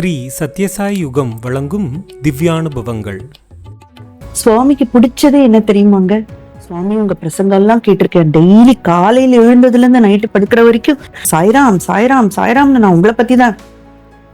ஸ்ரீ சத்யசாய் யுகம் வழங்கும் திவ்யானுபவங்கள். சுவாமிக்கு பிடிச்சது என்ன தெரியுமாங்க? சுவாமி உங்க பிரசங்கம்லாம் கேட்டிருக்கேன். டெய்லி காலையில எழுந்ததுல இருந்து நைட்டு படுக்கிற வரைக்கும் சாய்ராம் சாய்ராம் சாய்ராம்னு நான் உங்களை பத்தி தான்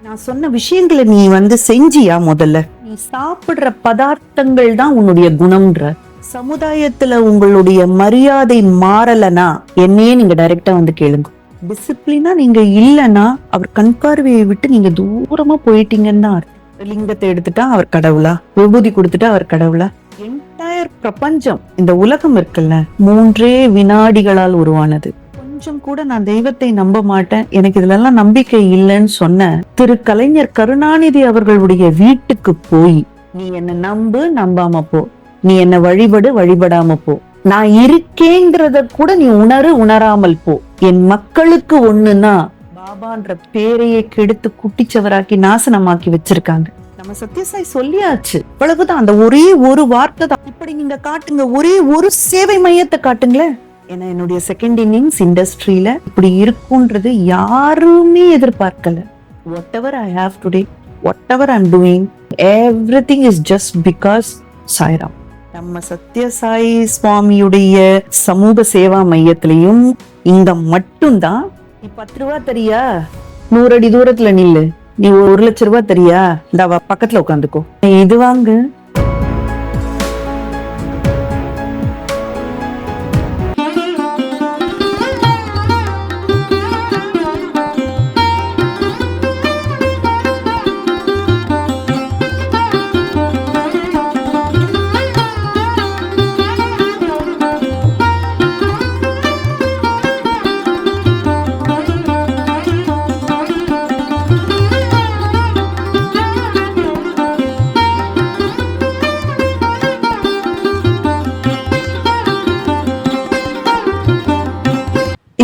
நான் சொன்ன விஷயங்களை நீ வந்து செஞ்சியா முதல்ல? நீ சாப்பிடுற பதார்த்தங்கள் தான் உன்னுடைய குணம்ன்ற. சமுதாயத்துல உங்களுடைய மரியாதை மாறலனா என்னையே நீங்க டைரக்டா வந்து கேளுங்க. டிசிப்ளினா நீங்க இல்லைன்னா அவர் கண்பார்வையை விட்டு நீங்க தூரமா போயிட்டீங்கன்னு தான் அர்த்தம். லிங்கத்தை எடுத்துட்டா அவர் கடவுளா? விபூதி கொடுத்துட்டா அவர் கடவுளா? என்டையர் பிரபஞ்சம் இந்த உலகம் இருக்குல்ல மூன்றே வினாடிகளால் உருவானது. கொஞ்சம் கூட நான் தெய்வத்தை நம்ப மாட்டேன். எனக்கு இதுலெல்லாம் நம்பிக்கை இல்லைன்னு சொன்ன திரு கலைஞர் கருணாநிதி அவர்களுடைய வீட்டுக்கு போய் நீ என்ன நம்பு நம்பாம போ. நீ என்ன வழிபடு வழிபடாம போ. நான் இருக்கேங்கிறத கூட நீ உணரு உணராமல் போ. என் மக்களுக்கு ஒண்ணுன்னா பாபான்ற பேரையே கெடுத்து குட்டிச்சவராக்கி நாசனமாக்கி வச்சிருக்காங்க. நம்ம சத்யசாய் சொல்லியாச்சு. இவ்வளவுதான். அந்த ஒரே ஒரு வார்த்தை தான். இப்படி நீங்க காட்டுங்க. ஒரே ஒரு சேவை மையத்தை காட்டுங்களேன். ஏன்னா என்னுடைய செகண்ட் இன்னிங்ஸ் இண்டஸ்ட்ரியில இப்படி இருக்கும்ன்றது யாருமே எதிர்பார்க்கல. Whatever I have today whatever I'm doing everything is just because Sairam நம்ம சத்யசாயி சுவாமியுடைய சமூக சேவா மையத்திலையும் இங்க மட்டும்தான். நீ பத்து ரூபா தரியா? நூறு அடி தூரத்துல நில்லு. நீ ஒரு லட்ச ரூபா தரியா? இந்த பக்கத்துல உட்காந்துக்கோ இது வாங்கு.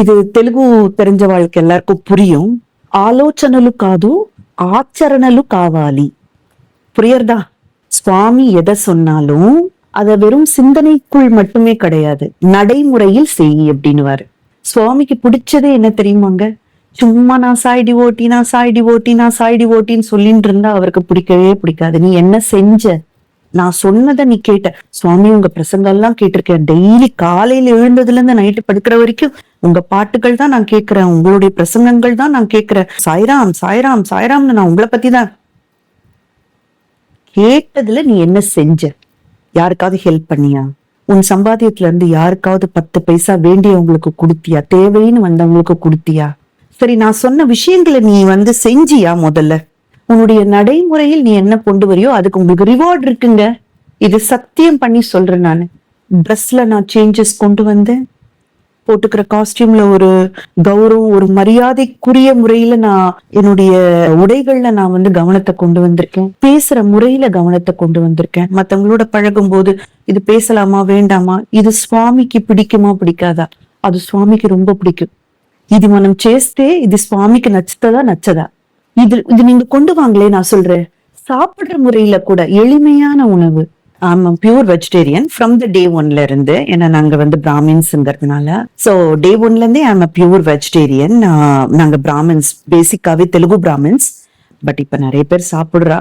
ఇది తెలుగు తెలింజ వాళ్ళకి எல்லாருக்கும் புரியும் ఆలోచనలు కాదు ఆచరణలు కావాలి புரியறதா சுவாமி எதை சொன்னாலும் அத வெறும் சிந்தனைக்குள் மட்டுமே கிடையாது நடைமுறையில் செய் அப்படின்னுவாரு சுவாமிக்கு பிடிச்சதே என்ன தெரியுமாங்க சும்மா நான் சாய்டி ஓட்டி நான் சாய்டி ஓட்டி நான் சாய்டி ஓட்டின்னு சொல்லிட்டு இருந்தா அவருக்கு பிடிக்கவே பிடிக்காது நீ என்ன செஞ்ச நான் சொன்னதை நீ கேட்ட. சுவாமி உங்க பிரசங்கம் எல்லாம் கேட்டிருக்கேன். டெய்லி காலையில எழுந்ததுல இருந்து நைட்டு படுக்கிற வரைக்கும் உங்க பாட்டுகள் தான் நான் கேட்கிறேன். உங்களுடைய பிரசங்கங்கள் தான் நான் கேட்கிறேன். சாய்ராம் சாய்ராம் சாய்ராம்னு நான் உங்களை பத்தி தான் கேட்டதுல நீ என்ன செஞ்ச? யாருக்காவது ஹெல்ப் பண்ணியா? உன் சம்பாத்தியத்துல இருந்து யாருக்காவது பத்து பைசா வேண்டியவங்களுக்கு கொடுத்தியா? தேவைன்னு வந்தவங்களுக்கு கொடுத்தியா? சரி நான் சொன்ன விஷயங்களை நீ வந்து செஞ்சியா முதல்ல? உன்னுடைய நடைமுறையில் நீ என்ன கொண்டு வரியோ அதுக்கு உங்களுக்கு ரிவார்ட் இருக்குங்க இது சத்தியம் பண்ணி சொல்றேன் நான் ட்ரெஸ்ல நான் சேஞ்சஸ் கொண்டு வந்தேன் போட்டுக்கிற காஸ்டியூம்ல ஒரு கௌரவம் ஒரு மரியாதைக்குரிய முறையில நான் என்னுடைய உடைகள்ல நான் வந்து கவனத்தை கொண்டு வந்திருக்கேன் பேசுற முறையில கவனத்தை கொண்டு வந்திருக்கேன் மத்தவங்களோட பழகும் போது இது பேசலாமா வேண்டாமா இது சுவாமிக்கு பிடிக்குமா பிடிக்காதா அது சுவாமிக்கு ரொம்ப பிடிக்கும் ఇది మనం చేస్తే ఇది స్వామికి నచ్చుతుందా నచ్చదా இது இது நீங்க கொண்டு வாங்களே நான் சொல்றேன். சாப்பிடுற முறையில கூட எளிமையான உணவு. ஆமா pure vegetarian from the day ஒன்ல இருந்து. ஏன்னா நாங்க வந்து பிராமின்ஸ்ங்கிறதுனால. சோ டே ஒன்ல இருந்தே ஆம் பியூர் வெஜிடேரியன் நாங்க பிராமின்ஸ் பேசிக்காவே தெலுங்கு பிராமின்ஸ். பட் இப்ப நிறைய பேர் சாப்பிடுறா.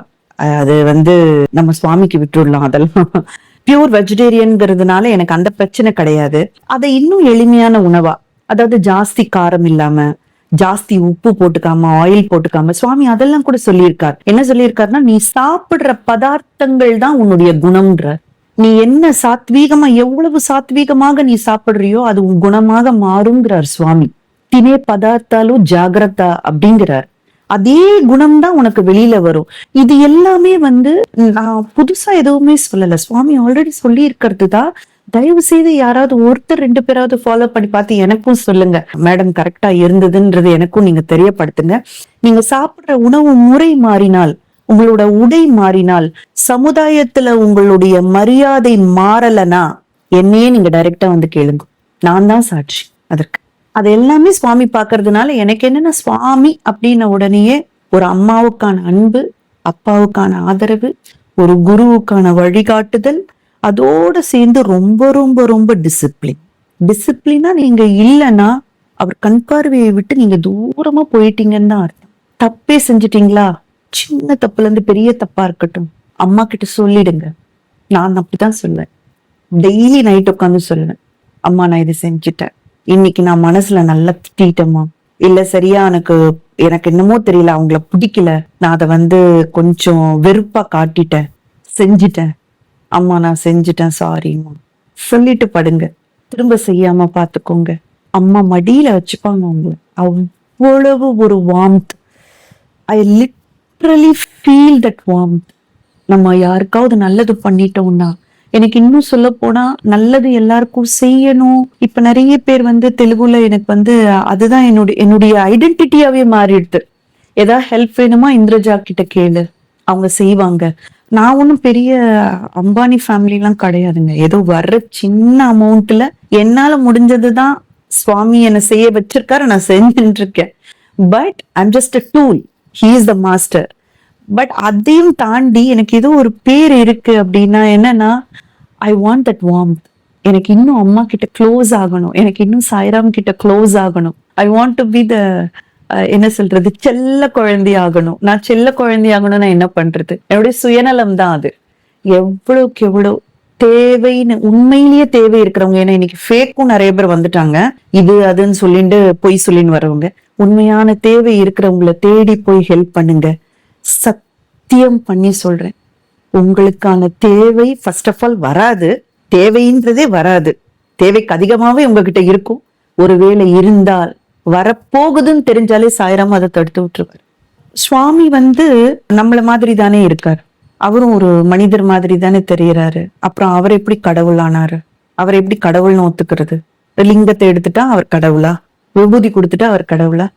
அது வந்து நம்ம சுவாமிக்கு விட்டுடலாம் அதெல்லாம். பியூர் வெஜிடேரியன்ங்கிறதுனால எனக்கு அந்த பிரச்சனை கிடையாது. அதை இன்னும் எளிமையான உணவா? அதாவது ஜாஸ்தி காரம் இல்லாம ஜாஸ்தி உப்பு போட்டுக்காம ஆயில் போட்டுக்காம சுவாமி அதெல்லாம் கூட சொல்லியிருக்கார். என்ன சொல்லியிருக்காருன்னா நீ சாப்பிடுற பதார்த்தங்கள் தான் உன்னுடைய குணம்ன்ற. நீ என்ன சாத்வீகமா எவ்வளவு சாத்வீகமாக நீ சாப்பிடுறியோ அது உன் குணமாக மாறுங்கிறார் சுவாமி. தினே பதார்த்தாலும் ஜாகிரதா அப்படிங்கிறார். அதே குணம் தான் உனக்கு வெளியில வரும். இது எல்லாமே வந்து நான் புதுசா எதுவுமே சொல்லல. சுவாமி ஆல்ரெடி சொல்லி இருக்கிறது தான் தயவு செய்து யாராவது ஒருத்தர் ரெண்டு பேராவது ஃபாலோ பண்ணி பார்த்து எனக்கும் சொல்லுங்க. மேடம் கரெக்டா இருந்ததுன்றது எனக்கும் நீங்க தெரியப்படுத்துங்க. நீங்க சாப்பிடுற உணவு முறை மாறினால் உங்களோட உடை மாறினால் சமுதாயத்துல உங்களுடைய மரியாதை மாறலனா என்னையே நீங்க டைரக்டா வந்து கேளுங்க. நான் தான் சாட்சி அதற்கு. அது எல்லாமே சுவாமி பாக்குறதுனால எனக்கு என்னன்னா சுவாமி அப்படின்ன உடனேயே ஒரு அம்மாவுக்கான அன்பு அப்பாவுக்கான ஆதரவு ஒரு குருவுக்கான வழிகாட்டுதல் அதோட சேர்ந்து ரொம்ப ரொம்ப ரொம்ப டிசிப்ளின் டிசிப்ளினா நீங்க இல்லைன்னா அவர் கண் பார்வையை விட்டு நீங்க தூரமா போயிட்டீங்கன்னு தான் அர்த்தம். தப்பே செஞ்சிட்டீங்களா? சின்ன தப்புல இருந்து பெரிய தப்பா இருக்கட்டும். அம்மா கிட்ட சொல்லிடுங்க. நான் அப்படிதான் சொல்லுவேன் டெய்லி நைட் உட்காந்து சொல்லுவேன். அம்மா நான் இதை செஞ்சுட்டேன். இன்னைக்கு நான் மனசுல நல்லா திட்டேம்மா இல்ல சரியா எனக்கு எனக்கு என்னமோ தெரியல. அவங்கள பிடிக்கல. நான் அதை வந்து கொஞ்சம் வெறுப்பா காட்டிட்டேன். செஞ்சுட்டேன். அம்மா நான் செஞ்சுட்டேன் சாரிம்மா சொல்லிட்டு படுங்க. திரும்ப செய்யாம பாத்துக்கோங்க அம்மா மடியில வச்சுப்பாங்க உங்களை. அவ்வளவு ஒரு warmth I literally feel that warmth நம்ம யாருக்காவது நல்லது பண்ணிட்டோம்னா எனக்கு இன்னும் சொல்ல போனா நல்லது எல்லாருக்கும் செய்யணும். இப்ப நிறைய பேர் வந்து தெலுங்குல எனக்கு வந்து அதுதான் என்னுடைய என்னுடைய ஐடென்டிட்டியாவே மாறிடுது. ஏதாவது ஹெல்ப் வேணுமா? இந்திரஜா கிட்ட கேளு. அவங்க செய்வாங்க. நான் ஒன்றும் பெரிய அம்பானி ஃபேமிலிலாம் கிடையாதுங்க. ஏதோ வர்ற சின்ன அமௌண்ட்ல என்னால முடிஞ்சதுதான் சுவாமி என்னை செய்ய வச்சிருக்காரு நான் செஞ்சுட்டு இருக்கேன் but I'm just a tool he is the master but அதையும் தாண்டி எனக்கு ஏதோ ஒரு பேர் இருக்கு அப்படின்னா என்னன்னா ஐ வாண்ட் தட் வார்ம் எனக்கு இன்னும் அம்மா கிட்ட க்ளோஸ் ஆகணும். எனக்கு இன்னும் சாய்ராம் கிட்ட க்ளோஸ் ஆகணும். I want to be the என்ன சொல்றது? செல்ல குழந்தை ஆகணும். நான் செல்ல குழந்தை நான் என்ன பண்றது? என்னுடைய சுயநலம் தான் அது. எவ்வளவுக்கு எவ்வளவு தேவைன்னு உண்மையிலேயே தேவை இருக்கிறவங்க. ஏன்னா இன்னைக்கு ஃபேக்கும் நிறைய பேர் வந்துட்டாங்க. இது அதுன்னு சொல்லிட்டு பொய் சொல்லின்னு வரவங்க. உண்மையான தேவை இருக்கிறவங்கள தேடி போய் ஹெல்ப் பண்ணுங்க. சத்தியம் பண்ணி சொல்றேன். உங்களுக்கான தேவை ஃபர்ஸ்ட் ஆஃப் ஆல் வராது. தேவைன்றதே வராது. தேவைக்கு அதிகமாகவே உங்ககிட்ட இருக்கும். ஒருவேளை இருந்தால் வரப்போகுதுன்னு தெரிஞ்சாலே சாயராம அதை தடுத்து விட்டுருவார். சுவாமி வந்து நம்மள மாதிரி தானே இருக்கார். அவரும் ஒரு மனிதர் மாதிரி தானே தெரியறாரு. அப்புறம் அவர் எப்படி கடவுளானாரு? அவர் எப்படி கடவுள்னு ஒத்துக்கிறது? லிங்கத்தை எடுத்துட்டா அவர் கடவுளா? விபூதி கொடுத்துட்டா அவர் கடவுளா?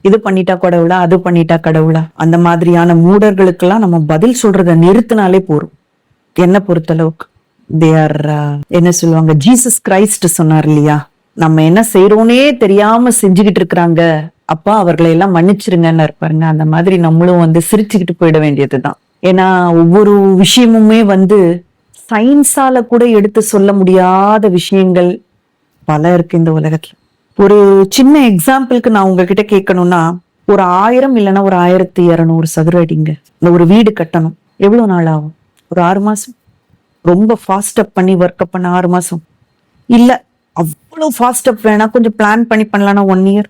இது பண்ணிட்டா கடவுளா? அது பண்ணிட்டா கடவுளா? அந்த மாதிரியான மூடர்களுக்கெல்லாம் நம்ம பதில் சொல்றத நிறுத்தினாலே போறோம். என்ன பொறுத்தளவுக்கு. தே ஆர் uh, என்ன சொல்லுவாங்க? ஜீசஸ் கிரைஸ்ட் சொன்னார் இல்லையா? நம்ம என்ன செய்யறோனே தெரியாம செஞ்சுக்கிட்டு இருக்கிறாங்க. அப்பா அவர்களை எல்லாம் மன்னிச்சிருங்கன்னு இருப்பாருங்க அந்த மாதிரி நம்மளும் வந்து சிரிச்சுக்கிட்டு போயிட வேண்டியதுதான். ஏன்னா ஒவ்வொரு விஷயமுமே வந்து சயின்ஸால கூட எடுத்து சொல்ல முடியாத விஷயங்கள் பல இருக்கு இந்த உலகத்துல. ஒரு சின்ன எக்ஸாம்பிளுக்கு நான் உங்ககிட்ட கேட்கணும்னா ஒரு ஆயிரம் இல்லைன்னா ஒரு ஆயிரத்தி இரநூறு சதுர அடிங்க. இந்த ஒரு வீடு கட்டணும். எவ்வளவு நாள் ஆகும்? ஒரு ஆறு மாசம். ரொம்ப ஃபாஸ்ட் அப் பண்ணி ஒர்க் அப் பண்ண ஆறு மாசம். இல்லை அவ்வளோ ஃபாஸ்ட் அப் வேணா கொஞ்சம் பிளான் பண்ணி பண்ணலாம்னா ஒன் இயர்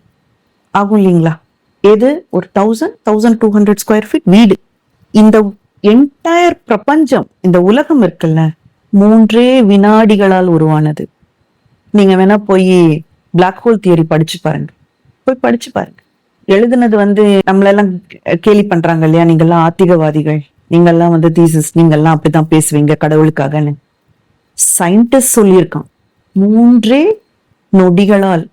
ஆகும் இல்லைங்களா? எது? ஒரு thousand thousand two hundred square feet வீடு. இந்த என்டையர் பிரபஞ்சம் இந்த உலகம் இருக்குல்ல மூன்றே வினாடிகளால் உருவானது. நீங்க வேணா போய் பிளாக் ஹோல் தியரி படிச்சு பாருங்க. போய் படிச்சு பாருங்க. எழுதுனது வந்து நம்மளெல்லாம் கேலி பண்றாங்க இல்லையா? நீங்கெல்லாம் ஆத்திகவாதிகள். நீங்கெல்லாம் வந்து தீசஸ் நீங்கெல்லாம் அப்படிதான் பேசுவீங்க கடவுளுக்காகன்னு. சயின்டிஸ்ட் சொல்லியிருக்கான். மூன்றே நொடிகளால்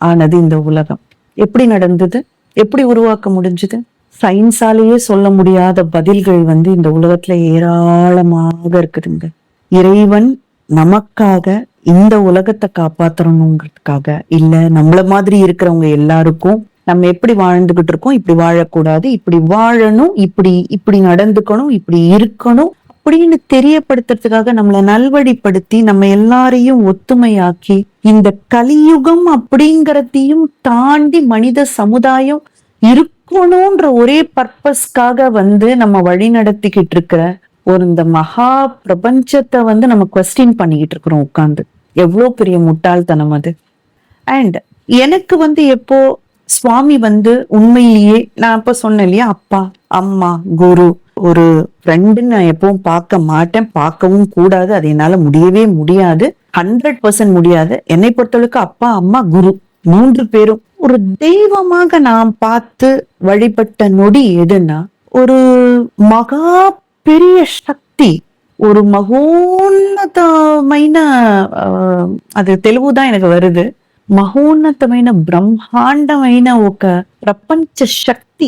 ஆனது இந்த உலகம். எப்படி நடந்தது? எப்படி உருவாக்க முடிஞ்சது? சயின்ஸாலேயே சொல்ல முடியாத பதில்கள் வந்து இந்த உலகத்துல ஏராளமாக இருக்குதுங்க. இறைவன் நமக்காக இந்த உலகத்தை காப்பாத்தணுங்கிறதுக்காக இல்ல நம்மள மாதிரி இருக்கிறவங்க எல்லாருக்கும் நம்ம எப்படி வாழ்ந்துகிட்டு இருக்கோம் இப்படி வாழக்கூடாது இப்படி வாழணும் இப்படி இப்படி நடந்துக்கணும் இப்படி இருக்கணும் அப்படின்னு தெரியப்படுத்துறதுக்காக நம்மளை நல்வழிப்படுத்தி நம்ம எல்லாரையும் ஒத்துமையாக்கி இந்த கலியுகம் அப்படிங்கறதையும் தாண்டி மனித சமுதாயம் இருக்கணும்ன்ற ஒரே பர்பஸ்க்காக வந்து நம்ம வழி நடத்திக்கிட்டு இருக்கிற ஒரு இந்த மகா பிரபஞ்சத்தை வந்து நம்ம கொஸ்டின் பண்ணிக்கிட்டு இருக்கிறோம் உட்கார்ந்து. எவ்வளோ பெரிய முட்டாள்தனம் அது. அண்ட் எனக்கு வந்து எப்போ சுவாமி வந்து உண்மையிலேயே நான் அப்ப சொன்னேன் இல்லையா அப்பா அம்மா குரு ஒரு ஃப்ரெண்டுன்னு நான் எப்பவும் பார்க்க மாட்டேன் பார்க்கவும் கூடாது அது என்னால முடியவே முடியாது ஹண்ட்ரட் பர்சன்ட் முடியாது என்னை பொறுத்தளவுக்கு அப்பா அம்மா குரு மூன்று பேரும் ஒரு தெய்வமாக நான் பார்த்து வழிபட்ட நொடி எதுன்னா ஒரு மகா பெரிய சக்தி ஒரு మహోన్నతమైన ఆ, అది తెలుగు தான் எனக்கு வருது మహోన్నతమైన బ్రహ్మాండమైన ఒక ప్రపంచ శక్తి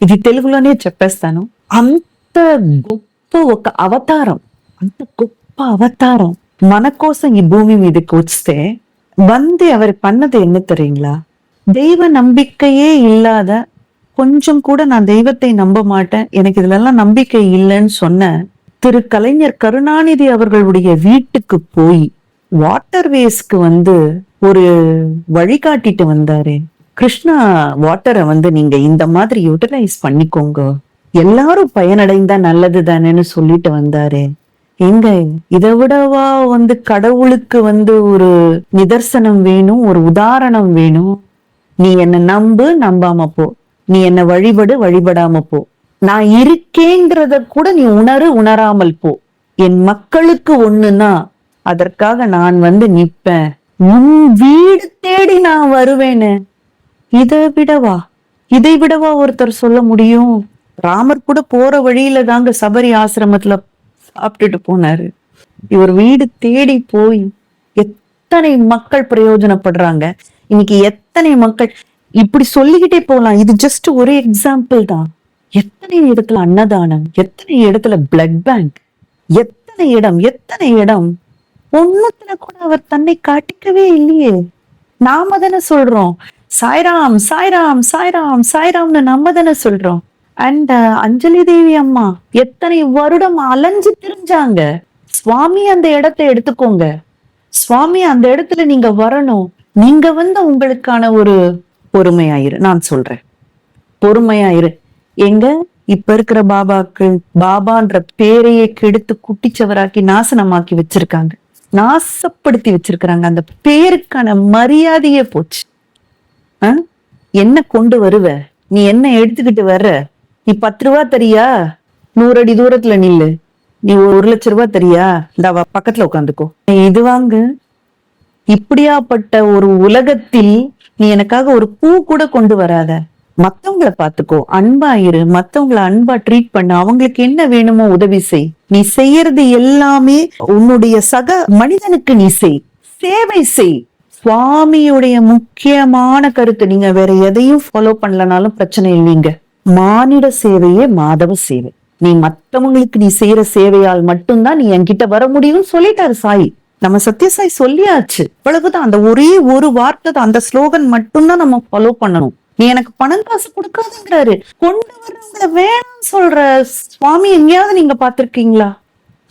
ఇది తెలుగులోనే చెప్పేస్తాను అంత గొప్ప ఒక అవతారం అంత గొప్ప అవతారం మన కోసం ఈ భూమి మీదకి వస్తే வந்து அவர் பண்ணது என்ன தெரியுங்களா தெய்வ நம்பிக்கையே இல்லாத கொஞ்சம் கூட நான் தெய்வத்தை நம்ப மாட்டேன் எனக்கு இதுல எல்லாம் நம்பிக்கை இல்லைன்னு சொன்ன திரு கலைஞர் கருணாநிதி அவர்களுடைய வீட்டுக்கு போய் வாட்டர் வேஸ்க்கு வந்து ஒரு வழிகாட்டிட்டு வந்தாரு கிருஷ்ணா வாட்டரை வந்து நீங்க இந்த மாதிரி யூட்டிலைஸ் பண்ணிக்கோங்க எல்லாரும் பயனடைந்தா நல்லது தானேன்னு சொல்லிட்டு வந்தாரு. எங்க? இதை விடவா வந்து கடவுளுக்கு வந்து ஒரு நிதர்சனம் வேணும் ஒரு உதாரணம் வேணும். நீ என்ன நம்பு நம்பாம போ. நீ என்ன வழிபடு வழிபடாம போ. நான் இருக்கேங்கிறத கூட நீ உணரு உணராமல் போ. என் மக்களுக்கு ஒண்ணுன்னா அதற்காக நான் வந்து நிப்பேன் உன் வீடு தேடி நான் வருவேன்னு இதை விடவா? இதை விடவா ஒருத்தர் சொல்ல முடியும்? ராமர் கூட போற வழியில தாங்க சபரி ஆசிரமத்துல சாப்பிட்டுட்டு போனாரு. இவர் வீடு தேடி போய் எத்தனை மக்கள் பிரயோஜனப்படுறாங்க. இன்னைக்கு எத்தனை மக்கள் இப்படி சொல்லிக்கிட்டே போலாம். இது ஜஸ்ட் ஒரு எக்ஸாம்பிள் தான். எத்தனை இடத்துல அன்னதானம் எத்தனை இடத்துல பிளட் பேங்க் எத்தனை இடம் எத்தனை இடம். ஒண்ணுத்துல கூட அவர் தன்னை காட்டிக்கவே இல்லையே. நாம தானே சொல்றோம். சாய்ராம் சாய்ராம் சாய்ராம் சாய்ராம்னு நம்ம தானே சொல்றோம். அண்ட் அஞ்சலி தேவி அம்மா எத்தனை வருடம் அலைஞ்சு திரிஞ்சாங்க. சுவாமி அந்த இடத்தை எடுத்துக்கோங்க. சுவாமி அந்த இடத்துல நீங்க வரணும். நீங்க வந்து உங்களுக்கான ஒரு பொறுமையாயிரு நான் சொல்றேன். பொறுமையாயிரு எங்க? இப்ப இருக்கிற பாபாக்கு பாபான்ற பேரையே கெடுத்து குட்டிச்சவராக்கி நாசனமாக்கி வச்சிருக்காங்க. நாசப்படுத்தி வச்சிருக்கிறாங்க. அந்த பேருக்கான மரியாதையே போச்சு. என்ன கொண்டு வருவ? நீ என்ன எடுத்துக்கிட்டு வர்ற? நீ பத்து ரூபா தரியா? நூறு அடி தூரத்துல நில்லு. நீ ஒரு லட்ச ரூபா தரியா? இந்த பக்கத்துல உட்காந்துக்கோ இது வாங்கு. இப்படியாப்பட்ட ஒரு உலகத்தில் நீ எனக்காக ஒரு பூ கூட கொண்டு வராத. மத்தவங்கள பாத்துக்கோ. அன்பா இரு. மத்தவங்கள அன்பா ட்ரீட் பண்ண. அவங்களுக்கு என்ன வேணுமோ உதவி செய். நீ செய்யறது எல்லாமே உன்னுடைய சக மனிதனுக்கு நீ செய். சேவை செய். சுவாமியுடைய முக்கியமான கருத்து. நீங்க வேற எதையும் ஃபாலோ பண்ணலனாலும் பிரச்சனை இல்லைங்க. மானிட சேவையே மாதவ சேவை. நீ மத்தவங்களுக்கு நீ செய்யற சேவையால் மட்டும்தான் நீ என்கிட்ட வர முடியும்னு சொல்லிட்டாரு சாய். நம்ம சத்யசாய் சொல்லியாச்சு. இவ்வளவுதான். அந்த ஒரே ஒரு வார்த்தை தான். அந்த ஸ்லோகன் மட்டும்தான் நம்ம ஃபாலோ பண்ணணும். நீ எனக்கு பணம் காசு கொடுக்காதுங்கிறாரு. கொண்டு வர்றவங்கள வேணாம்னு சொல்ற சுவாமி எங்கேயாவது நீங்க பாத்திருக்கீங்களா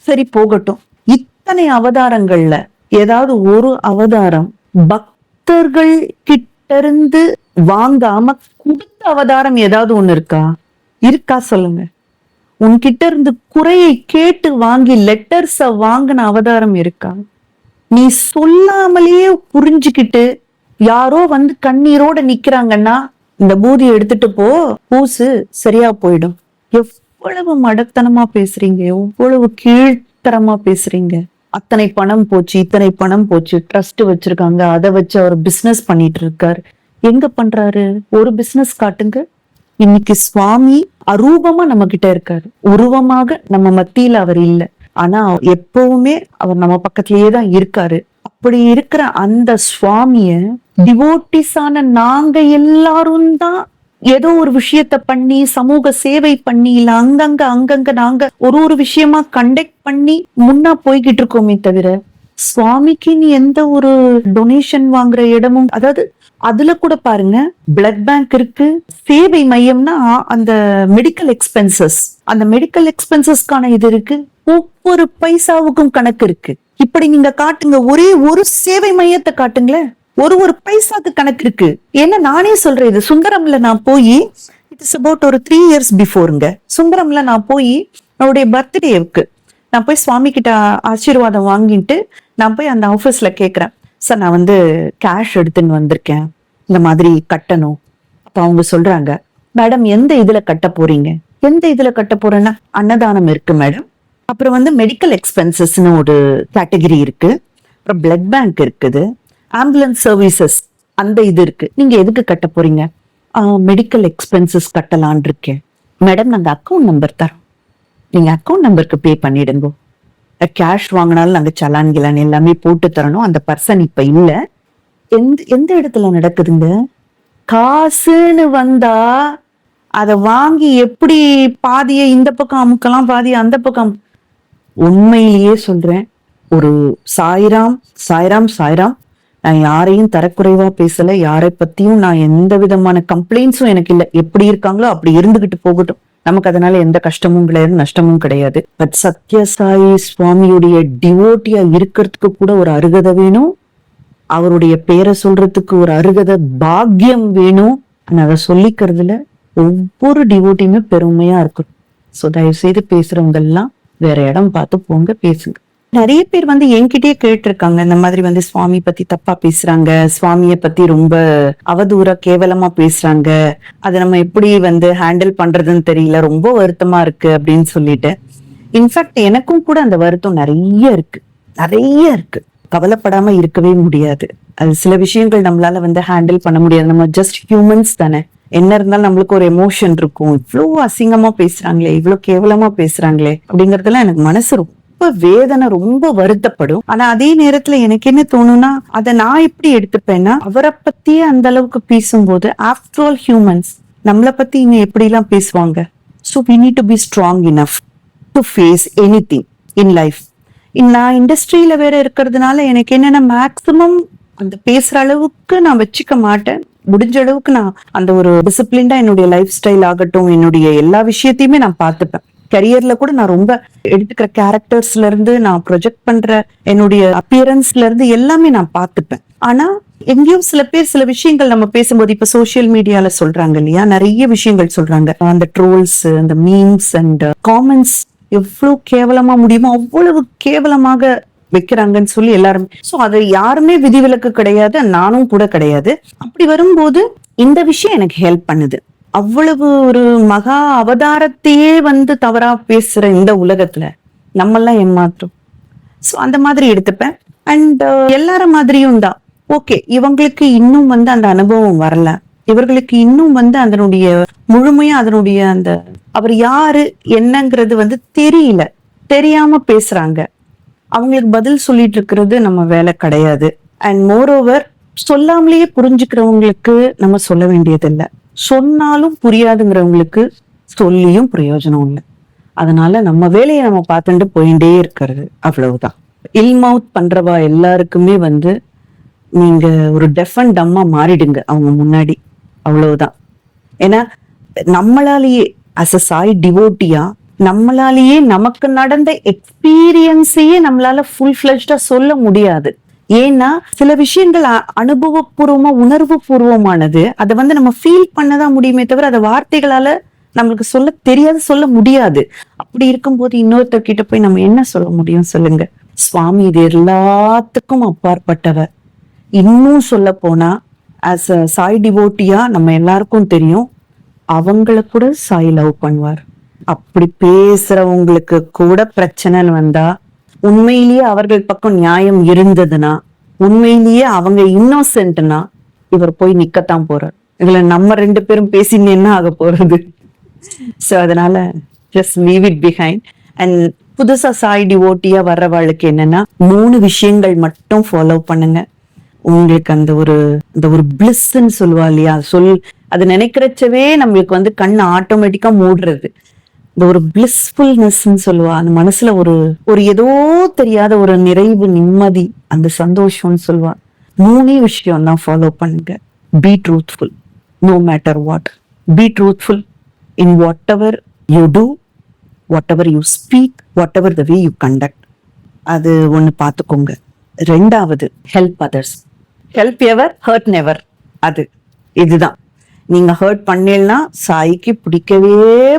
சரி போகட்டும். இத்தனை அவதாரங்கள்ல ஏதாவது ஒரு அவதாரம் பக்தர்கள் கிட்ட இருந்து வாங்காம கொடுத்த அவதாரம் ஏதாவது ஒண்ணு இருக்கா? இருக்கா சொல்லுங்க. உன்கிட்ட இருந்து குறையை கேட்டு வாங்கி லெட்டர்ஸ வாங்கின அவதாரம் இருக்கா? நீ சொல்லாமலேயே புரிஞ்சுக்கிட்டு யாரோ வந்து கண்ணீரோட நிக்கிறாங்கன்னா இந்த பூதி எடுத்துட்டு போ பூசு சரியா போயிடும். எவ்வளவு மடத்தனமா பேசுறீங்க எவ்வளவு கீழ்த்தரமா பேசுறீங்க. அத்தனை பணம் போச்சு இத்தனை பணம் போச்சு ட்ரஸ்ட் வச்சிருக்காங்க அதை வச்சு அவர் பிசினஸ் பண்ணிட்டு இருக்காரு. எங்க பண்றாரு? ஒரு பிசினஸ் காட்டுங்க. இன்னைக்கு சுவாமி அரூபமா நம்ம கிட்ட இருக்காரு. உருவமாக நம்ம மத்தியில அவர் இல்ல. ஆனா எப்பவுமே அவர் நம்ம பக்கத்திலேயே தான் இருக்காரு. அப்படி இருக்கிற அந்த சுவாமிய டிவோட்டிஸான நாங்க எல்லாரும் தான் ஏதோ ஒரு விஷயத்த பண்ணி சமூக சேவை பண்ணி இல்ல அங்கங்க அங்கங்க நாங்க ஒரு ஒரு விஷயமா கண்டக்ட் பண்ணி முன்னா போய்கிட்டு இருக்கோமே தவிர சுவாமிக்குன்னு எந்த ஒரு டொனேஷன் வாங்குற இடமும் அதாவது அதுல கூட பாருங்க பிளட் பேங்க் இருக்கு சேவை மையம்னா அந்த மெடிக்கல் எக்ஸ்பென்சஸ் அந்த மெடிக்கல் எக்ஸ்பென்சஸ்க்கான இது இருக்கு ஒவ்வொரு பைசாவுக்கும் கணக்கு இருக்கு. இப்படி நீங்க காட்டுங்க ஒரே ஒரு சேவை மையத்தை காட்டுங்களேன் ஒரு ஒரு பைசாக்கு கணக்கு இருக்கு. ஏன்னா நானே சொல்றேன் இது சுந்தரம்ல நான் போய் இட்ஸ் அபவுட் ஒரு த்ரீ இயர்ஸ் பிஃபோருங்க சுந்தரம்ல நான் போய் என்னுடைய பர்த்டேவுக்கு நான் போய் சுவாமி கிட்ட ஆசீர்வாதம் வாங்கிட்டு நான் போய் அந்த ஆஃபீஸ்ல கேட்குறேன் சார் நான் வந்து கேஷ் எடுத்துன்னு வந்திருக்கேன். இந்த மாதிரி கட்டணும். அப்போ அவங்க சொல்றாங்க மேடம் எந்த இதுல கட்ட போறீங்க? எந்த இதுல கட்ட போறேன்னா அன்னதானம் இருக்கு மேடம். அப்புறம் வந்து மெடிக்கல் எக்ஸ்பென்சஸ்னு ஒரு கேட்டகரி இருக்கு. அப்புறம் பிளட் பேங்க் இருக்குது. ஆம்புலன்ஸ் சர்வீசஸ் அந்த இது இருக்கு. நீங்க எதுக்கு கட்ட போறீங்க? மெடிக்கல் எக்ஸ்பென்சஸ் கட்டலான் இருக்கேன். மேடம் நாங்கள் அக்கௌண்ட் நம்பர் தரோம். நீங்க அக்கௌண்ட் நம்பருக்கு பே பண்ணிடுங்க. கேஷ் வாங்கினாலும் நாங்க சலான் கிலான் எல்லாமே போட்டு தரணும். அந்த பர்சன் இப்ப இல்ல. எந்த எந்த இடத்துல நடக்குதுங்க? காசுன்னு வந்தா அத வாங்கி எப்படி பாதியை இந்த பக்கம் அமுக்கலாம் பாதியை அந்த பக்கம் உண்மையிலேயே சொல்றேன். ஒரு சாய்ராம் சாய்ராம் சாய்ராம். நான் யாரையும் தரக்குறைவா பேசல. யாரை பத்தியும் நான் எந்த விதமான கம்ப்ளைண்ட்ஸும் எனக்கு இல்ல. எப்படி இருக்காங்களோ அப்படி இருந்துகிட்டு போகட்டும். நமக்கு அதனால எந்த கஷ்டமும் கிடையாது நஷ்டமும் கிடையாது. பட் சத்யசாயி சுவாமியுடைய டிவோட்டியா இருக்கிறதுக்கு கூட ஒரு அருகதை வேணும். அவருடைய பேரை சொல்றதுக்கு ஒரு அருகதை பாக்கியம் வேணும். ஆனா அதை சொல்லிக்கிறதுல ஒவ்வொரு டிவோட்டியுமே பெருமையா இருக்கும் ஸோ தயவு செய்து பேசுறவங்க எல்லாம் வேற இடம் பார்த்து போங்க பேசுங்க. நிறைய பேர் வந்து என்கிட்டயே கேட்டிருக்காங்க. இந்த மாதிரி வந்து சுவாமி பத்தி தப்பா பேசுறாங்க. சுவாமிய பத்தி ரொம்ப அவதூற கேவலமா பேசுறாங்க. அதை நம்ம எப்படி வந்து ஹேண்டில் பண்றதுன்னு தெரியல. ரொம்ப வருத்தமா இருக்கு அப்படின்னு சொல்லிட்டு. இன்ஃபேக்ட் எனக்கும் கூட அந்த வருத்தம் நிறைய இருக்கு. நிறைய இருக்கு. கவலைப்படாம இருக்கவே முடியாது. அது சில விஷயங்கள் நம்மளால வந்து ஹேண்டில் பண்ண முடியாது. நம்ம ஜஸ்ட் ஹியூமன்ஸ் தானே. என்ன இருந்தாலும் நம்மளுக்கு ஒரு எமோஷன் இருக்கும். இவ்வளோ அசிங்கமா பேசுறாங்களே இவ்வளோ கேவலமா பேசுறாங்களே அப்படிங்கறதெல்லாம் எனக்கு மனசு ரொம்ப வேதனை ரொம்ப வருத்தப்படும். ஆனா அதே நேரத்துல எனக்கு என்ன தோணும்னா அதை நான் எப்படி எடுத்துப்பேன்னா அவரை பத்தியே அந்த அளவுக்கு பேசும்போது ஆஃப்டர் ஆல் ஹியூமன்ஸ் நம்மளை பத்தி இங்க எப்படி எல்லாம் பேசுவாங்க so we need to be strong enough to face anything in life நான் இண்டஸ்ட்ரியில வேற இருக்கிறதுனால எனக்கு என்னன்னா மேக்சிமம் அந்த பேசுற அளவுக்கு நான் வச்சுக்க மாட்டேன். முடிஞ்ச அளவுக்கு நான் அந்த ஒரு டிசிப்ளின்டா என்னுடைய லைஃப் ஸ்டைல் ஆகட்டும் என்னுடைய எல்லா விஷயத்தையுமே நான் பார்த்துப்பேன். கரியர்ல கூட நான் ரொம்ப எடுத்துக்கிற கேரக்டர்ஸ்ல இருந்து நான் ப்ரொஜெக்ட் பண்ற என்னுடைய அப்பியரன்ஸ்ல இருந்து எல்லாமே நான் பார்த்துப்பேன். ஆனா எங்கேயும் சில பேர் சில விஷயங்கள் நம்ம பேசும்போது இப்ப சோசியல் மீடியால சொல்றாங்க இல்லையா? நிறைய விஷயங்கள் சொல்றாங்க. அந்த ட்ரோல்ஸ் அந்த மீம்ஸ் அண்ட் காமெண்ட்ஸ் எவ்வளவு கேவலமா முடியுமோ அவ்வளவு கேவலமாக வைக்கிறாங்கன்னு சொல்லி எல்லாருமே. சோ அது யாருமே விதிவிலக்கு கிடையாது நானும் கூட கிடையாது. அப்படி வரும்போது இந்த விஷயம் எனக்கு ஹெல்ப் பண்ணுது. அவ்வளவு ஒரு மகா அவதாரத்தையே வந்து தவறா பேசுற இந்த உலகத்துல நம்மெல்லாம் ஏமாத்துறோம். ஸோ அந்த மாதிரி எடுத்துப்பேன். அண்ட் uh, எல்லார மாதிரியும் தான். ஓகே இவங்களுக்கு இன்னும் வந்து அந்த அனுபவம் வரல. இவர்களுக்கு இன்னும் வந்து அதனுடைய முழுமையா அதனுடைய அந்த அவர் யாரு என்னங்கிறது வந்து தெரியல. தெரியாம பேசுறாங்க. அவங்களுக்கு பதில் சொல்லிட்டு இருக்கிறது நம்ம வேலை கிடையாது. அண்ட் மோர் ஓவர் சொல்லாமலேயே புரிஞ்சுக்கிறவங்களுக்கு நம்ம சொல்ல வேண்டியதில்லை. சொன்னாலும் புரியாதுங்கிறவங்களுக்கு சொல்லியும் பிரயோஜனம் இல்லை. அதனால நம்ம வேலையை நம்ம பார்த்துட்டு போயிட்டே இருக்கிறது அவ்வளவுதான். இல் மவுத் பண்றவா எல்லாருக்குமே வந்து நீங்க ஒரு டெஃப் அண்ட் டம்மா மாறிடுங்க அவங்க முன்னாடி. அவ்வளவுதான். ஏன்னா நம்மளாலேயே அஸ் அ சாய் டிவோட்டியா நம்மளாலேயே நமக்கு நடந்த எக்ஸ்பீரியன்ஸையே நம்மளால ஃபுல் ஃபிளஷ்டா சொல்ல முடியாது. ஏன்னா சில விஷயங்கள் அனுபவபூர்வமா உணர்வு பூர்வமானது அதை வந்து நம்ம ஃபீல் பண்ணதான் முடியுமே தவிர அதை வார்த்தைகளால நம்மளுக்கு சொல்ல தெரியாது சொல்ல முடியாது. அப்படி இருக்கும்போது இன்னொருத்தர் கிட்ட போய் நம்ம என்ன சொல்ல முடியும் சொல்லுங்க. சுவாமி இது எல்லாத்துக்கும் அப்பாற்பட்டவர் இன்னும் சொல்ல போனா ஆஸ் அ சாய் டிவோட்டியா நம்ம எல்லாருக்கும் தெரியும். அவங்கள கூட சாய் லவ் பண்ணுவார். அப்படி பேசுறவங்களுக்கு கூட பிரச்சனைன்னு வந்தா உண்மையிலேயே அவர்கள் பக்கம் நியாயம் இருந்ததுன்னா உண்மையிலேயே அவங்க இன்னோசென்ட்னா இவர் போய் நிக்கத்தான் போறார். இதுல நம்ம ரெண்டு பேரும் பேசின்னு என்ன ஆக போறது? சோ அதனால just leave it behind and புதுசா சாய் டிவோட்டியா வர்றவாளுக்கு என்னன்னா மூணு விஷயங்கள் மட்டும் ஃபாலோ பண்ணுங்க. உங்களுக்கு அந்த ஒரு அந்த ஒரு பிளிஸ்ன்னு சொல்லுவா இல்லையா? சொல் அது நினைக்கிறச்சவே நம்மளுக்கு வந்து கண் ஆட்டோமேட்டிக்கா மூடுறது. இந்த ஒரு பிளிஸ்ஃபுல்னஸ்ன்னு சொல்லுவா அந்த மனசுல ஒரு ஒரு ஏதோ தெரியாத ஒரு நிறைவு நிம்மதி அந்த சந்தோஷம்னு சொல்லுவா. மூணே விஷயம் தான் ஃபாலோ பண்ணுங்க be truthful no matter what be truthful in whatever you do whatever you speak whatever the way you conduct அது ஒன்று பார்த்துக்கோங்க ரெண்டாவது help others help ever hurt never அது இதுதான். நீங்கள் ஹர்ட் பண்ணீங்கன்னா சாய்க்கு பிடிக்கவே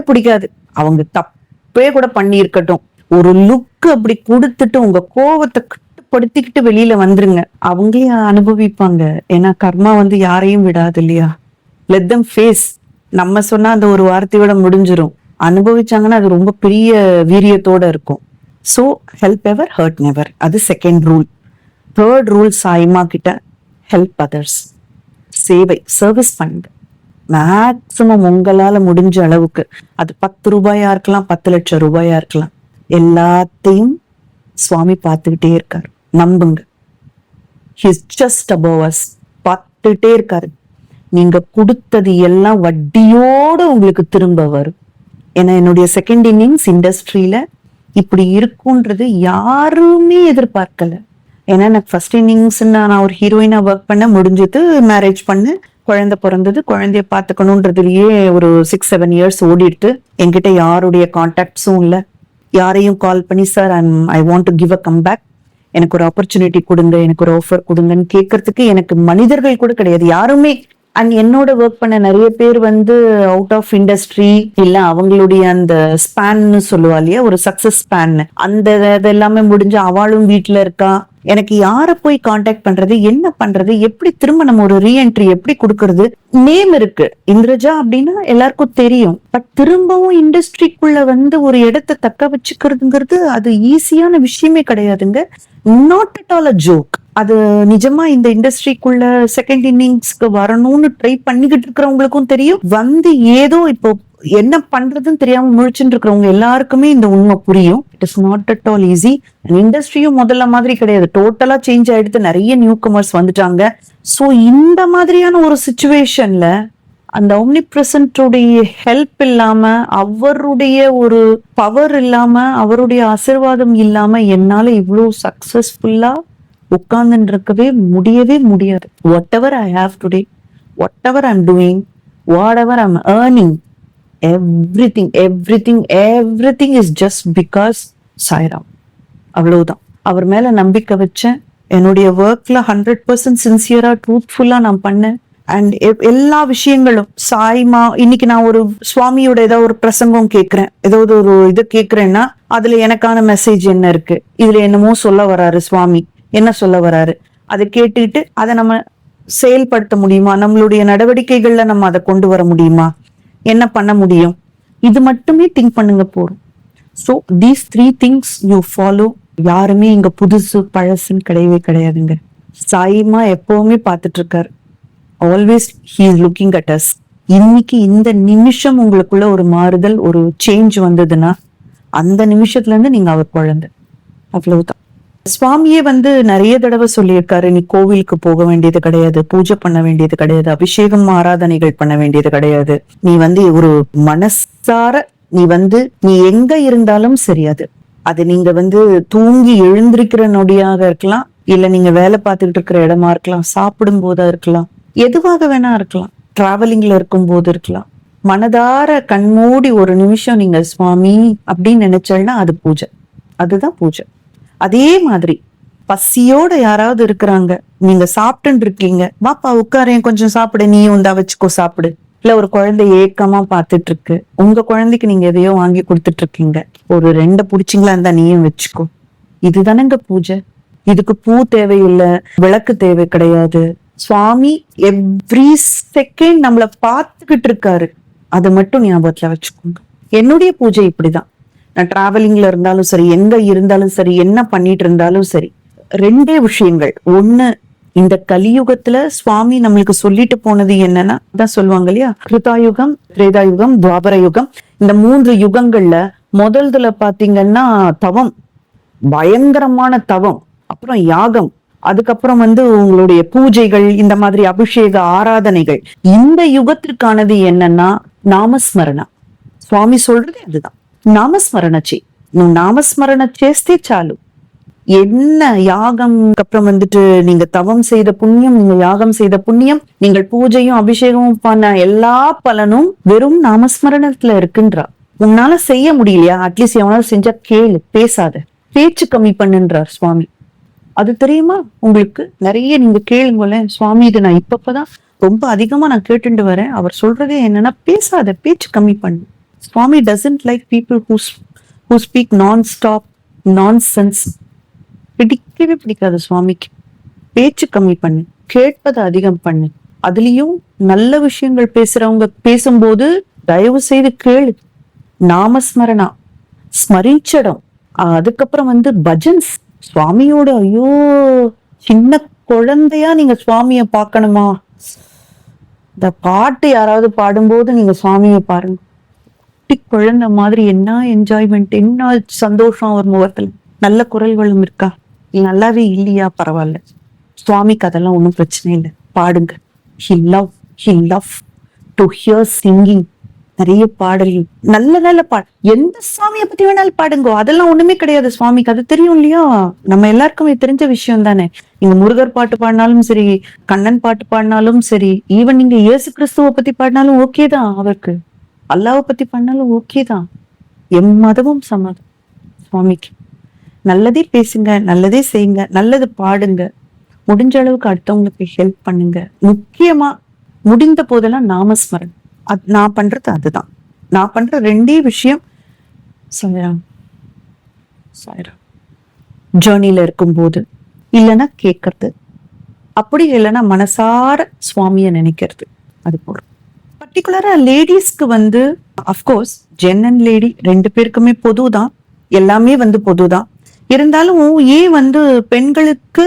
பிடிக்காது. அவங்க தப்பே கூட பண்ணியிருக்கட்டும். ஒரு லுக் அப்படி கொடுத்துட்டு உங்க கோவத்தை கட்டுப்படுத்திக்கிட்டு வெளியில வந்துருங்க. அவங்களே அனுபவிப்பாங்க. ஏன்னா கர்மா வந்து யாரையும் விடாது இல்லையா? லெட் தம் ஃபேஸ் நம்ம சொன்னா அந்த ஒரு வார்த்தையோட முடிஞ்சிரும். அனுபவிச்சாங்கன்னா அது ரொம்ப பெரிய வீரியத்தோட இருக்கும். So help ever hurt never அது second rule third rule Saima கிட்ட ஹெல்ப் அதர்ஸ் சேவை சர்வீஸ் பண்ணுங்க. மேக்சிமம் உங்களால முடிஞ்ச அளவுக்கு. அது பத்து ரூபாயா இருக்கலாம் பத்து லட்சம் ரூபாயா இருக்கலாம். எல்லாத்தையும் சுவாமி பார்த்துக்கிட்டே இருக்காரு. நம்புங்க. ஹிஸ் ஜஸ்ட் அபவ் அஸ் பார்த்துட்டே இருக்காரு. நீங்க கொடுத்தது எல்லாம் வட்டியோட உங்களுக்கு திரும்ப வரும். ஏன்னா என்னுடைய செகண்ட் இன்னிங்ஸ் இண்டஸ்ட்ரியில இப்படி இருக்கும்ன்றது யாருமே எதிர்பார்க்கல. ஏன்னா எனக்கு ஃபர்ஸ்ட் இன்னிங்ஸ் நான் ஒரு ஹீரோயினா ஒர்க் பண்ண முடிஞ்சது மேரேஜ் பண்ணு குழந்தை பிறந்தது குழந்தைய பார்த்துக்கணுன்றதுலயே ஒரு சிக்ஸ் செவன் இயர்ஸ் ஓடிட்டு என்கிட்ட யாருடைய கான்டாக்ட்ஸும் இல்லை. யாரையும் கால் பண்ணி sir I want to give a comeback எனக்கு ஒரு ஆப்பர்ச்சுனிட்டி கொடுங்க எனக்கு ஒரு ஆஃபர் கொடுங்கன்னு கேட்கறதுக்கு எனக்கு மனிதர்கள் கூட கிடையாது. யாருமே அண்ட் என்னோட ஒர்க் பண்ண நிறைய பேர் வந்து அவுட் ஆஃப் இண்டஸ்ட்ரி இல்ல அவங்களுடைய அந்த ஸ்பேன்னு சொல்லுவா இல்லையா? ஒரு சக்சஸ் ஸ்பேன் அந்த இது எல்லாமே முடிஞ்சு அவளும் வீட்டுல இருக்கா? எனக்கு யாரை போய் காண்டாக்ட் பண்றது? என்ன பண்றது? எப்படி திரும்ப நம்ம ஒரு ரீஎன்ட்ரி எப்படி கொடுக்கறது? நேம் இருக்கு. இந்திரஜா அப்படின்னா எல்லாருக்கும் தெரியும். பட் திரும்பவும் இண்டஸ்ட்ரிக்குள்ள வந்து ஒரு இடத்தை தக்க வச்சுக்கிறதுங்கிறது அது ஈஸியான விஷயமே கிடையாதுங்க. Not at all a joke அது நிஜமா இந்த இண்டஸ்ட்ரிக்குள்ள செகண்ட் இன்னிங்ஸ்க்கு வரணும்னு ட்ரை பண்ணிக்கிட்டு இருக்கிறவங்களுக்கும் தெரியும். வந்து ஏதோ இப்போ என்ன பண்றதுன்னு தெரியாம முழிச்சுட்டு இருக்கிறவங்க எல்லாருக்குமே இந்த உண்மை புரியும். It is not at all easy இண்டஸ்ட்ரியும் முதல்ல மாதிரி கிடையாது. டோட்டலா சேஞ்ச் ஆயிடுத்து நிறைய நியூ கமர்ஸ் வந்துட்டாங்க. சோ இந்த மாதிரியான ஒரு சுச்சுவேஷன்ல அந்த ஒம்னி பிரசன்டோடைய ஹெல்ப் இல்லாம அவருடைய ஒரு பவர் இல்லாம அவருடைய ஆசிர்வாதம் இல்லாம என்னால இவ்வளவு சக்சஸ்ஃபுல்லா உட்கார்ந்துட்டு இருக்கவே முடியவே முடியாது. Whatever I have today whatever I'm doing whatever I'm earning everything everything everything is just because Sairam அவ்வளவுதான். அவர் மேல நம்பிக்கை வச்சேன் என்னுடைய ஒர்க்ல ஹண்ட்ரட் பர்சன்ட் சின்சியரா ட்ரூத்ஃபுல்லா நான் பண்ணேன் அண்ட் எல்லா விஷயங்களும் சாய்மா இன்னைக்கு நான் ஒரு சுவாமியோட ஏதோ ஒரு பிரசங்கம் கேட்கிறேன் ஏதாவது ஒரு இது கேட்கிறேன்னா அதுல எனக்கான மெசேஜ் என்ன இருக்கு? இதுல என்னமோ சொல்ல வராரு சுவாமி. என்ன சொல்ல வராரு? அதை கேட்டுட்டு அதை நம்ம செயல்படுத்த முடியுமா? நம்மளுடைய நடவடிக்கைகள்ல நம்ம அதை கொண்டு வர முடியுமா? என்ன பண்ண முடியும்? இது மட்டுமே திங்க் பண்ணுங்க போறோம் so these three things you follow யாருமே இங்க புதுசு பழசுன்னு கிடையவே கிடையாதுங்க. சாயிமா எப்பவுமே பார்த்துட்டு இருக்காரு always he is looking at us இன்னைக்கு இந்த நிமிஷம் உங்களுக்குள்ள ஒரு மாறுதல் ஒரு சேஞ்ச் வந்ததுன்னா அந்த நிமிஷத்துல இருந்து நீங்க அவர் குழந்தை. அவ்வளவுதான். சுவாமியே வந்து நிறைய தடவை சொல்லியிருக்காரு நீ கோவிலுக்கு போக வேண்டியது கிடையாது பூஜை பண்ண வேண்டியது கிடையாது அபிஷேகம் ஆராதனைகள் பண்ண வேண்டியது கிடையாது. நீ வந்து ஒரு மனசார நீ வந்து நீ எங்க இருந்தாலும் சரி அது. நீங்க வந்து தூங்கி எழுந்திருக்கிற நொடியாக இருக்கலாம் இல்ல நீங்க வேலை பார்த்துக்கிட்டு இருக்கிற இடமா இருக்கலாம் சாப்பிடும் போதா இருக்கலாம் எதுவாக வேணா இருக்கலாம் டிராவலிங்ல இருக்கும் போது இருக்கலாம். மனதார கண்மூடி ஒரு நிமிஷம் நீங்க சுவாமி அப்படின்னு நினைச்சல்னா அது பூஜை. அதுதான் பூஜை. அதே மாதிரி பசியோட யாராவது இருக்கிறாங்க. நீங்க சாப்பிட்டுன்னு இருக்கீங்க வாப்பா உட்காரேன் கொஞ்சம் சாப்பிடு நீயும் இந்தா வச்சுக்கோ சாப்பிடு. இல்ல ஒரு குழந்தை ஏக்கமா பார்த்துட்டு இருக்கு உங்க குழந்தைக்கு நீங்க எதையோ வாங்கி கொடுத்துட்டு இருக்கீங்க ஒரு ரெண்ட புடிச்சிங்களா இருந்தா நீயும் வச்சுக்கோ. இதுதானங்க பூஜை. இதுக்கு பூ தேவையில்லை விளக்கு தேவை கிடையாது. சுவாமி எவ்ரி செகண்ட் நம்மள பார்த்துக்கிட்டு இருக்காரு அதை மட்டும் ஞாபகத்துல வச்சுக்கோங்க. என்னுடைய பூஜை இப்படிதான். நான் டிராவலிங்ல இருந்தாலும் சரி எங்க இருந்தாலும் சரி என்ன பண்ணிட்டு இருந்தாலும் சரி ரெண்டே விஷயங்கள். ஒண்ணு இந்த கலியுகத்துல சுவாமி நம்மளுக்கு சொல்லிட்டு போனது என்னன்னா தான் சொல்லுவாங்க இல்லையா? கிருதாயுகம் திரேதாயுகம் துவாபர யுகம். இந்த மூன்று யுகங்கள்ல முதல்துல பாத்தீங்கன்னா தவம் பயங்கரமான தவம் அப்புறம் யாகம் அதுக்கப்புறம் வந்து உங்களுடைய பூஜைகள் இந்த மாதிரி அபிஷேக ஆராதனைகள். இந்த யுகத்திற்கானது என்னன்னா நாமஸ்மரணா சுவாமி சொல்றது அதுதான். నామస్మరణ చేయి నువ్వు నామస్మరణ చేస్తే చాలు என்ன யாகம் அப்புறம் வந்துட்டு நீங்க தவம் செய்த புண்ணியம் நீங்க யாகம் செய்த புண்ணியம் நீங்கள் பூஜையும் அபிஷேகமும் பண்ண எல்லா பலனும் வெறும் நாமஸ்மரணத்துல இருக்குன்றா உன்னால செய்ய முடியலையா அட்லீஸ்ட் எவனால செஞ்சா கேளு பேசாத பேச்சு கம்மி பண்ணுன்றார் சுவாமி அது தெரியுமா உங்களுக்கு நிறைய நீங்க கேளுங்களேன் சுவாமி இது நான் இப்பப்பதான் ரொம்ப அதிகமா நான் கேட்டுட்டு வரேன் அவர் சொல்றதே என்னன்னா பேசாத பேச்சு கம்மி பண்ணு Swami doesn't like people who who speak nonstop nonsense பிடிக்கவே பிடிக்காது சுவாமிக்கு. பேச்சு கம்மி பண்ணு கேட்பதை அதிகம் பண்ணு. அதுலயும் நல்ல விஷயங்கள் பேசுறவங்க பேசும்போது தயவு செய்து கேளு. நாமஸ்மரணா ஸ்மரிச்சடம். அதுக்கப்புறம் வந்து பஜன்ஸ். சுவாமியோட ஐயோ சின்ன குழந்தையா நீங்க சுவாமிய பார்க்கணுமா? இந்த பாட்டு யாராவது பாடும்போது நீங்க சுவாமியை பாருங்க. குட்டி குழந்தை மாதிரி என்ன என்ஜாய்மெண்ட் என்ன சந்தோஷம் ஒரு முகத்துல? நல்ல குரல்களும் இருக்கா? நல்லாவே இல்லையா? பரவாயில்ல. சுவாமிக்கு அதெல்லாம் ஒன்றும் பிரச்சனை இல்லை. பாடுங்க. He love he love to hear singing நிறைய பாடல்கள். நல்ல நல்ல பாட எந்த சுவாமியை பத்தி வேணாலும் பாடுங்கோ. அதெல்லாம் ஒண்ணுமே கிடையாது சுவாமிக்கு. அது தெரியும் இல்லையா? நம்ம எல்லாருக்குமே தெரிஞ்ச விஷயம் தானே. நீங்க முருகர் பாட்டு பாடினாலும் சரி கண்ணன் பாட்டு பாடினாலும் சரி ஈவன் நீங்க இயேசு கிறிஸ்துவ பத்தி பாடினாலும் ஓகே தான் அவருக்கு. அல்லாவை பத்தி பண்ணாலும் ஓகே தான். எம் மதமும் சம்மதம் சுவாமிக்கு. நல்லதே பேசுங்க நல்லதே செய்யுங்க நல்லது பாடுங்க. முடிஞ்ச அளவுக்கு அடுத்தவங்களுக்கு ஹெல்ப் பண்ணுங்க. முக்கியமா முடிந்த போதெல்லாம் நாமஸ்மரன் அது நான் பண்றது அதுதான். நான் பண்ற ரெண்டே விஷயம் சாய்ராம். சாய்ராம். ஜேர்னில இருக்கும்போது இல்லைன்னா கேட்கறது. அப்படி இல்லைன்னா மனசார சுவாமியை நினைக்கிறது. அது போதும். பர்டிகுலரா லேடிஸ்க்கு வந்து அஃப்கோர்ஸ் ஜென் அண்ட் லேடி ரெண்டு பேருக்குமே பொதுதான். எல்லாமே வந்து பொதுதான். இருந்தாலும் ஏன் வந்து பெண்களுக்கு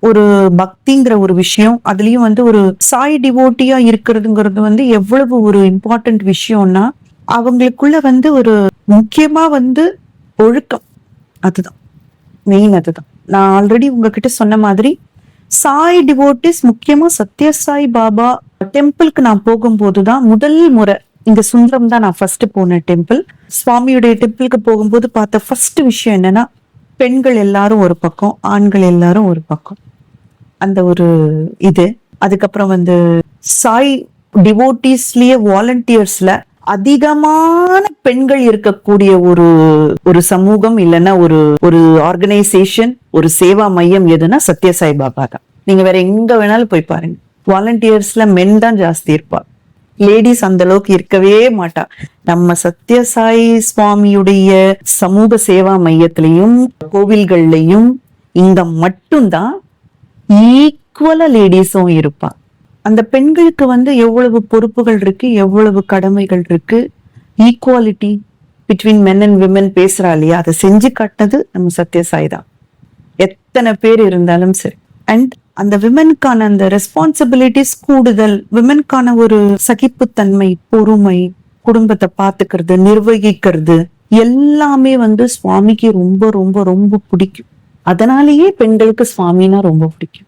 ஒரு பக்திங்கிற ஒரு விஷயம் அதுலயும் வந்து ஒரு சாய் டிவோட்டியா இருக்கிறதுங்கிறது வந்து எவ்வளவு ஒரு இம்பார்ட்டன்ட் விஷயம்னா அவங்களுக்குள்ள வந்து ஒரு முக்கியமா வந்து ஒழுக்கம். அதுதான். மெயின் அதுதான். நான் ஆல்ரெடி உங்ககிட்ட சொன்ன மாதிரி சாய் டிவோட்டிஸ் முக்கியமா சத்ய சாய் பாபா டெம்பிளுக்கு நான் போகும்போது தான் முதல் முறை இங்க சுந்தரம் தான் நான் ஃபர்ஸ்ட் போன டெம்பிள் சுவாமியுடைய டெம்பிளுக்கு போகும்போது பார்த்த ஃபர்ஸ்ட் விஷயம் என்னன்னா பெண்கள் எல்லாரும் ஒரு பக்கம் ஆண்கள் எல்லாரும் ஒரு பக்கம். அந்த ஒரு இது. அதுக்கப்புறம் வந்து சாய் டிவோட்டிஸ்லயே வாலண்டியர்ஸ்ல அதிகமான பெண்கள் இருக்கக்கூடிய ஒரு ஒரு சமூகம் இல்லைன்னா ஒரு ஒரு ஆர்கனைசேஷன் ஒரு சேவா மையம் எதுனா சத்ய சாய் பாபா தான். நீங்க வேற எங்க வேணாலும் போய் பாருங்க. வாலண்டியர்ஸ்ல மென் தான் ஜாஸ்தி இருப்பா. லேடிஸ் அந்த அளவுக்கு இருக்கவே மாட்டா. நம்ம சத்யசாய் சுவாமியுடைய சமூக சேவா மையத்திலையும் கோவில்கள்லையும் இங்க மட்டும்தான் ஈக்குவலா லேடிஸும் இருப்பா. அந்த பெண்களுக்கு வந்து எவ்வளவு பொறுப்புகள் இருக்கு எவ்வளவு கடமைகள் இருக்கு equality between men and women பேசுறா இல்லையா? அதை செஞ்சு காட்டினது நம்ம சத்யசாய் தான். எத்தனை பேர் இருந்தாலும் சரி. அண்ட் அந்த விமனுக்கான அந்த ரெஸ்பான்சிபிலிட்டிஸ் கூடுதல் விமனுக்கான ஒரு சகிப்புத்தன்மை பொறுமை குடும்பத்தை பார்த்துக்கிறது நிர்வகிக்கிறது எல்லாமே வந்து சுவாமிக்கு ரொம்ப ரொம்ப ரொம்ப பிடிக்கும். அதனாலேயே பெண்களுக்கு சுவாமினா ரொம்ப பிடிக்கும்.